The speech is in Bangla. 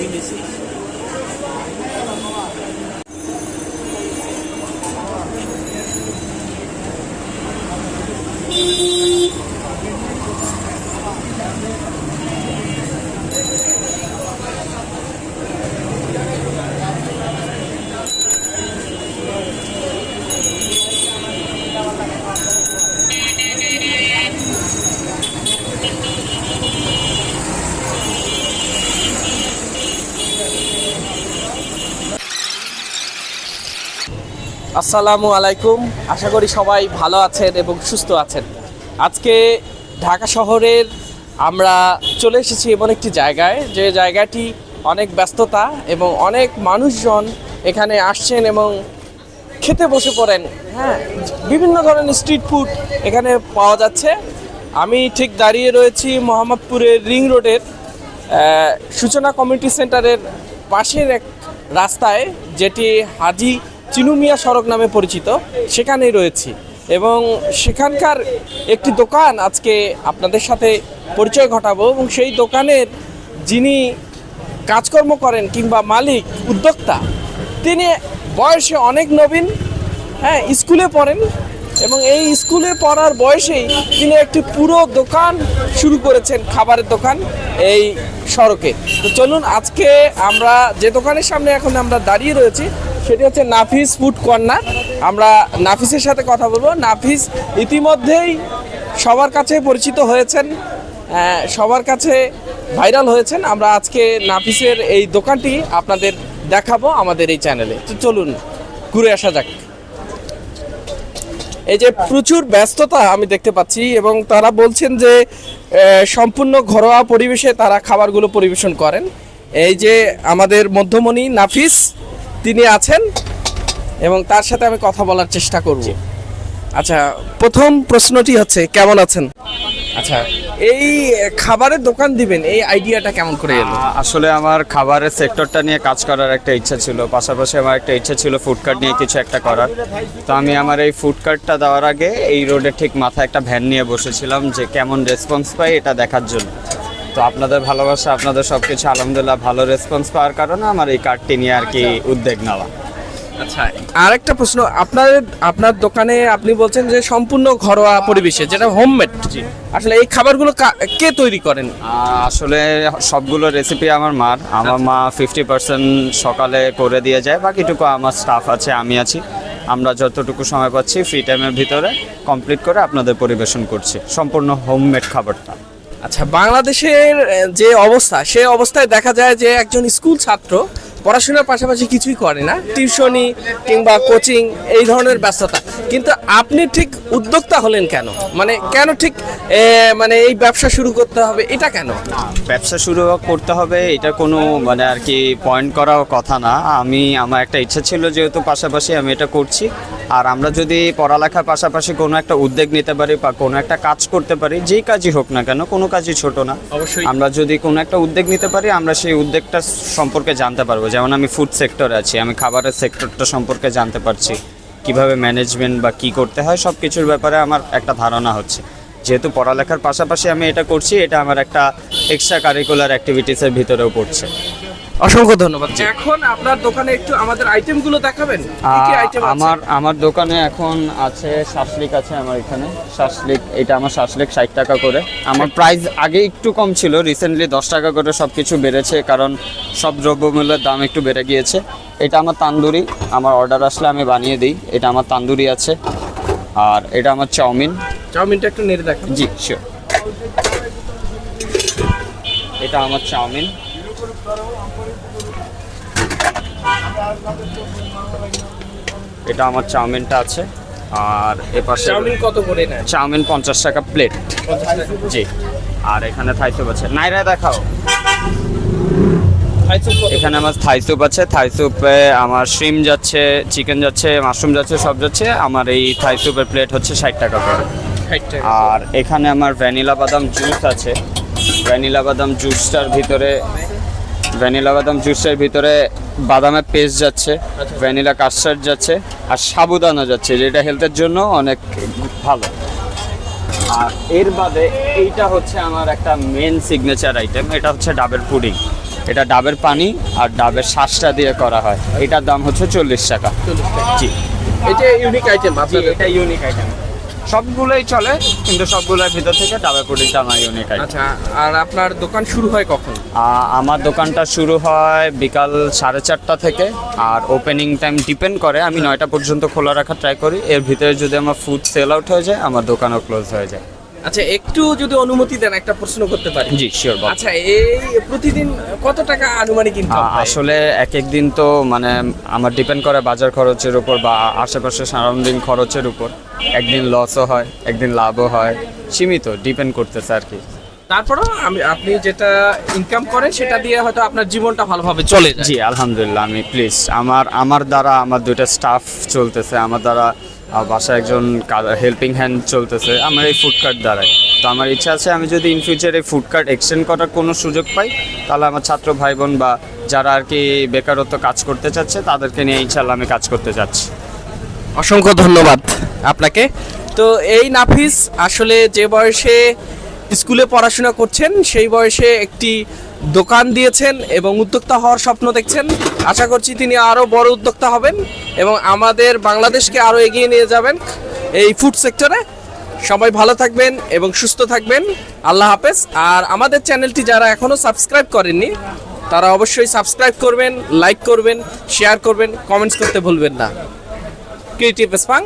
regelmäßig আসসালামু আলাইকুম। আশা করি সবাই ভালো আছেন এবং সুস্থ আছেন। আজকে ঢাকা শহরের আমরা চলে এসেছি এমন একটি জায়গায়, যে জায়গাটি অনেক ব্যস্ততা এবং অনেক মানুষজন এখানে আসছেন এবং খেতে বসে পড়েন। হ্যাঁ বিভিন্ন ধরনের স্ট্রিট ফুড এখানে পাওয়া যাচ্ছে। আমি ঠিক দাঁড়িয়ে রয়েছি মোহাম্মদপুরের রিং রোডের সূচনা কমিউনিটি সেন্টারের পাশের এক রাস্তায়, যেটি হাজি চিনুমিয়া সড়ক নামে পরিচিত, সেখানেই রয়েছি। এবং সেখানকার একটি দোকান আজকে আপনাদের সাথে পরিচয় ঘটাবো এবং সেই দোকানের যিনি কাজকর্ম করেন কিংবা মালিক, উদ্যোক্তা, তিনি বয়সে অনেক নবীন হ্যাঁ স্কুলে পড়েন এবং এই স্কুলে পড়ার বয়সেই তিনি একটি পুরো দোকান শুরু করেছেন, খাবারের দোকান এই সড়কে। তো চলুন আজকে আমরা যে দোকানের সামনে এখন আমরা দাঁড়িয়ে রয়েছি সেটি হচ্ছে নাফিস ফুড কর্নার। আমরা নাফিসের সাথে কথা বলব। নাফিস ইতিমধ্যেই সবার কাছে পরিচিত হয়েছেন সবার কাছে ভাইরাল হয়েছেন। আমরা আজকে নাফিসের এই দোকানটি আপনাদের দেখাবো আমাদের এই চ্যানেলে। চলুন, ঘুরে আসা যাক। এই যে প্রচুর ব্যস্ততা আমি দেখতে পাচ্ছি এবং তারা বলছেন যে সম্পূর্ণ ঘরোয়া পরিবেশে তারা খাবারগুলো পরিবেশন করেন। এই যে আমাদের মধ্যমণি নাফিস তিনি আছেন এবং তার সাথে আমি কথা বলার চেষ্টা করব। আচ্ছা প্রথম প্রশ্নটি হচ্ছে কেমন আছেন? আচ্ছা এই খাবারের দোকান দিবেন এই আইডিয়াটা কেমন করে এলো? আসলে আমার খাবারের সেক্টরটা নিয়ে কাজ করার একটা ইচ্ছা ছিল। পাশাপাশি আমার একটা ইচ্ছা ছিল ফুড কার্ট নিয়ে কিছু একটা করার। তো আমি আমার এই ফুড কার্টটা দেওয়ার আগে এই রোডের ঠিক মাথায় একটা ভ্যান নিয়ে বসেছিলাম যে কেমন রেসপন্স পাই এটা দেখার জন্য। তো আপনাদের ভালোবাসা আপনাদের সব কিছু আলহামদুলিল্লাহ ভালো রেসপন্স পাওয়ার কারণে আমার এই কার্ডটি নিয়ে আর কি উদ্যোগ নেওয়া। আচ্ছা আর একটা প্রশ্ন আপনার আপনার দোকানে আপনি বলছেন যে সম্পূর্ণ ঘরোয়া পরিবেশে যেটা হোমমেড আসলে এই খাবারগুলো কা- কে তৈরি করেন? আসলে সবগুলো রেসিপি আমার মার। আমার মা ফিফটি পার্সেন্ট সকালে করে দিয়ে যায় বাকিটুকু আমার স্টাফ আছে আমি আছি। আমরা যতটুকু সময় পাচ্ছি ফ্রি টাইমের ভিতরে কমপ্লিট করে আপনাদের পরিবেশন করছি সম্পূর্ণ হোমমেড খাবারটা। আচ্ছা বাংলাদেশের যে অবস্থা সে অবস্থায় দেখা যায় যে একজন স্কুল ছাত্র পড়াশোনার পাশাপাশি কিছুই করে না। টিউশনি কিংবা কোচিং, এই ধরনের ব্যস্ততা। কিন্তু আপনি ঠিক উদ্যোক্তা হলেন কেন? মানে কেন ঠিক মানে এই ব্যবসা শুরু করতে হবে এটা কেন? ব্যবসা শুরু করতে হবে এটা কোনো মানে আর কি পয়েন্ট করা কথা না। আমি আমার একটা ইচ্ছা ছিল যেহেতু পাশাপাশি আমি এটা করছি। আর আমরা যদি পড়ালেখার পাশাপাশি কোনো একটা উদ্যোগ নিতে পারি বা কোনো একটা কাজ করতে পারি যেই কাজই হোক না কেন কোনো কাজই ছোট না। অবশ্যই। আমরা যদি কোনো একটা উদ্যোগ নিতে পারি আমরা সেই উদ্যোগটা সম্পর্কে জানতে পারব। যেমন আমি ফুড সেক্টরে আছি আমি খাবারের সেক্টরটা সম্পর্কে জানতে পারছি। কীভাবে ম্যানেজমেন্ট বা কি করতে হয় সব কিছুর ব্যাপারে আমার একটা ধারণা হচ্ছে। যেহেতু পড়ালেখার পাশাপাশি আমি এটা করছি, এটা আমার একটা এক্সট্রা কারিকুলার অ্যাক্টিভিটিসের ভিতরেও পড়ছে। অসংখ্য ধন্যবাদ এখন আপনার দোকানে একটু আমাদের আইটেমগুলো দেখাবেন? কি কি আইটেম আমার আমার দোকানে এখন আছে শাসলিক আছে আমার এখানে। শাসলিক এটা আমার শাসলিক ষাট টাকা করে। আমার প্রাইস আগে একটু কম ছিল রিসেন্টলি দশ টাকা করে সব কিছু বেড়েছে কারণ সব দ্রব্যমূল্যের দাম একটু বেড়ে গিয়েছে। এটা আমার তান্দুরি আমার অর্ডার আসলে আমি বানিয়ে দিই। এটা আমার তান্দুরি আছে। আর এটা আমার চাউমিন। চাউমিনটা একটু নেড়ে দেখান। জি শিওর এটা আমার চাউমিন। এটা আমার চাউমিনটা আছে আর এ পাশে চাউমিন কত করে নেন চাউমিন পঞ্চাশ টাকা প্লেট। জি। আর এখানে থাই স্যুপ আছে। নাইরা দেখাও। এখানে আমার থাই স্যুপ আছে। থাই স্যুপে আমার শ্রিম যাচ্ছে চিকেন যাচ্ছে মাশরুম যাচ্ছে সব যাচ্ছে। আমার এই থাই স্যুপের প্লেট হচ্ছে ষাট টাকা করে। আর এখানে আমার ভ্যানিলা বাদাম জুস আছে। ভ্যানিলা বাদাম জুসটার ভিতরে ভ্যানিলা বাদাম জুসের ভিতরে বাদামের পেস্ট যাচ্ছে ভ্যানিলা কাস্টার্ড যাচ্ছে আর সাবুদানা যাচ্ছে যেটা হেলথের জন্য অনেক ভালো। আর এর বাদে এইটা হচ্ছে আমার একটা মেন সিগনেচার আইটেম এটা হচ্ছে ডাবের পুডিং। এটা ডাবের পানি আর ডাবের শ্বাসটা দিয়ে করা হয়। এটার দাম হচ্ছে চল্লিশ টাকা। জি। এটা ইউনিক আইটেম আপনাদের। এটা ইউনিক আইটেম সবগুলোই চলে কিন্তু সবগুলোর ভিতর থেকে ডাবের পুডিংটা আমার ইউনিক আচ্ছা আর আপনার দোকান শুরু হয় কখন? আমার দোকানটা শুরু হয় বিকাল সাড়ে চারটা থেকে আর ওপেনিং টাইম ডিপেন্ড করে আমি নয়টা পর্যন্ত খোলা রাখার ট্রাই করি। এর ভিতরে যদি আমার ফুড সেল আউট হয়ে যায় আমার দোকানও ক্লোজ হয়ে যায়। আচ্ছা একটু যদি অনুমতি দেন একটা প্রশ্ন করতে পারি। জি শিওর আচ্ছা এই প্রতিদিন কত টাকা আনুমানিক ইনকাম আসলে এক এক দিন তো মানে আমার ডিপেন্ড করে বাজার খরচের উপর বা আশেপাশে সারাউন্ডিং খরচের উপর। একদিন লসও হয় একদিন লাভও হয়। সীমিত ডিপেন্ড করতেছে আর কি। তারপরও আমি আপনি যেটা ইনকাম করেন সেটা দিয়ে হয়তো আপনার জীবনটা ভালোভাবে চলে জি আলহামদুলিল্লাহ আমি প্লিজ আমার আমার দ্বারা আমার দুইটা স্টাফ চলতেছে আমার দ্বারা বাসায় একজন হেল্পিং হ্যান্ড চলতেছে আমার এই ফুড কার্ট দ্বারাই। তো আমার ইচ্ছা আছে আমি যদি ইন ফিউচার এই ফুড কার্ট এক্সটেন্ড করার কোনো সুযোগ পাই তাহলে আমার ছাত্র ভাই বোন বা যারা আর কি বেকারত্ব কাজ করতে চাচ্ছে তাদেরকে নিয়ে ইনশাল্লাহ আমি কাজ করতে চাচ্ছি অসংখ্য ধন্যবাদ আপনাকে। তো এই নাফিস আসলে যে বয়সে স্কুলে পড়াশোনা করছেন, সেই বয়সে একটি দোকান দিয়েছেন এবং উদ্যোক্তা হওয়ার স্বপ্ন দেখছেন। আশা করছি তিনি আরও বড় উদ্যোক্তা হবেন এবং আমাদের বাংলাদেশকে আরও এগিয়ে নিয়ে যাবেন এই ফুড সেক্টরে। সবাই ভালো থাকবেন এবং সুস্থ থাকবেন। আল্লাহ হাফেজ। আর আমাদের চ্যানেলটি যারা এখনও সাবস্ক্রাইব করেননি, তারা অবশ্যই সাবস্ক্রাইব করবেন, লাইক করবেন, শেয়ার করবেন, কমেন্টস করতে ভুলবেন না। gilt die biswang?